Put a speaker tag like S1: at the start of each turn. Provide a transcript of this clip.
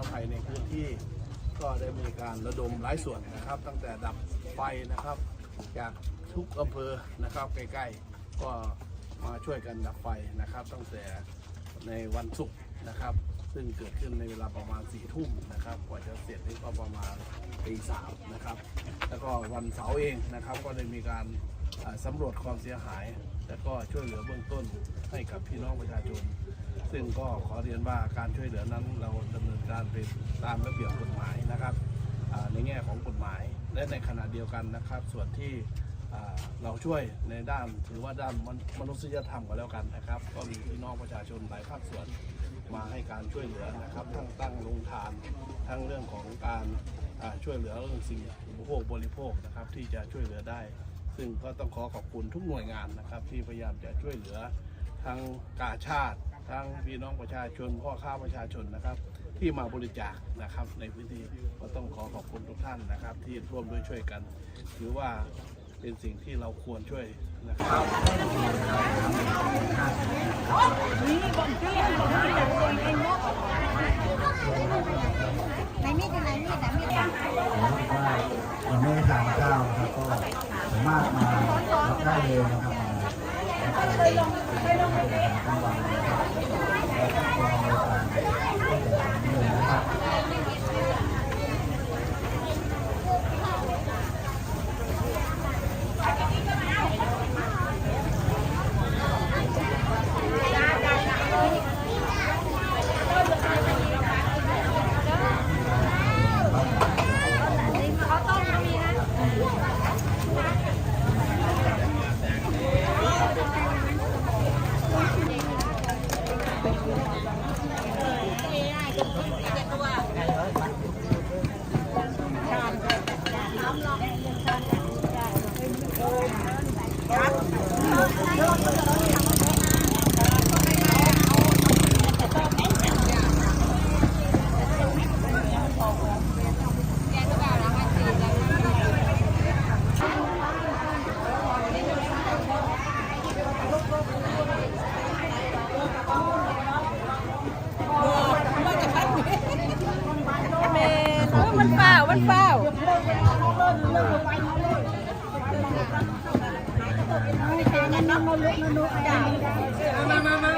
S1: าภัยในพื้นที่ ก็ได้มีการระดมหลายส่วนนะครับ ตั้งแต่ดับไฟนะครับ จากทุกอำเภอนะครับใกล้ๆ ก็มาช่วยกันดับไฟนะครับ ตั้งแต่ในวันศุกร์นะครับ ซึ่งเกิดขึ้นในเวลาประมาณ4ี่ทุ่มนะครับ กว่าจะเสร็จนี่ก็ประมาณตีสามนะครับ แล้วก็วันเสาร์เองนะครับ ก็ได้มีการอ่าสำรวจความเสียหาย แล้วก็ช่วยเหลือเบื้องต้นให้กับพี่น้องประชาชน ซึ่งก็ขอเรียนว่าการช่วยเหลือนั้นเราดำเนินการเป็นตามระเบียบกฎหมายนะครับ ในแง่ของกฎหมาย และในขณะเดียวกันนะครับ ส่วนที่เราช่วยในด้านถือว่าด้านมนุษยธรรมก็แล้วกันนะครับ ก็มีพี่น้องประชาชนหลายภาคส่วน การช่วยเหลือนะครับทั้งตั้งโรงทาน ทั้งเรื่องของการช่วยเหลือเรื่องสิ่งอุปโภคบริโภคนะครับที่จะช่วยเหลือได้ ซึ่งก็ต้องขอขอบคุณทุกหน่วยงานนะครับที่พยายามจะช่วยเหลือทั้งกาชาติ ทั้งพี่น้องประชาชนพ่อค้าประชาชนนะครับ ที่มาบริจาคนะครับในพื้นที่ก็ต้องขอขอบคุณทุกท่านนะครับ ที่ร่วมด้วยช่วยกันถือว่าเป็นสิ่งที่เราควรช่วยนะครับ
S2: ไหนมีดอยู่ไหนมีดนะมีดอะ
S3: ยังไม่ได้ทานข้าวนะครับก็สามารถมารับได้เลยนะครับมารับได้เลยเป็นอาหารกลางวันนะครับ
S2: มันเปล่ามันเปล่า
S3: มามามา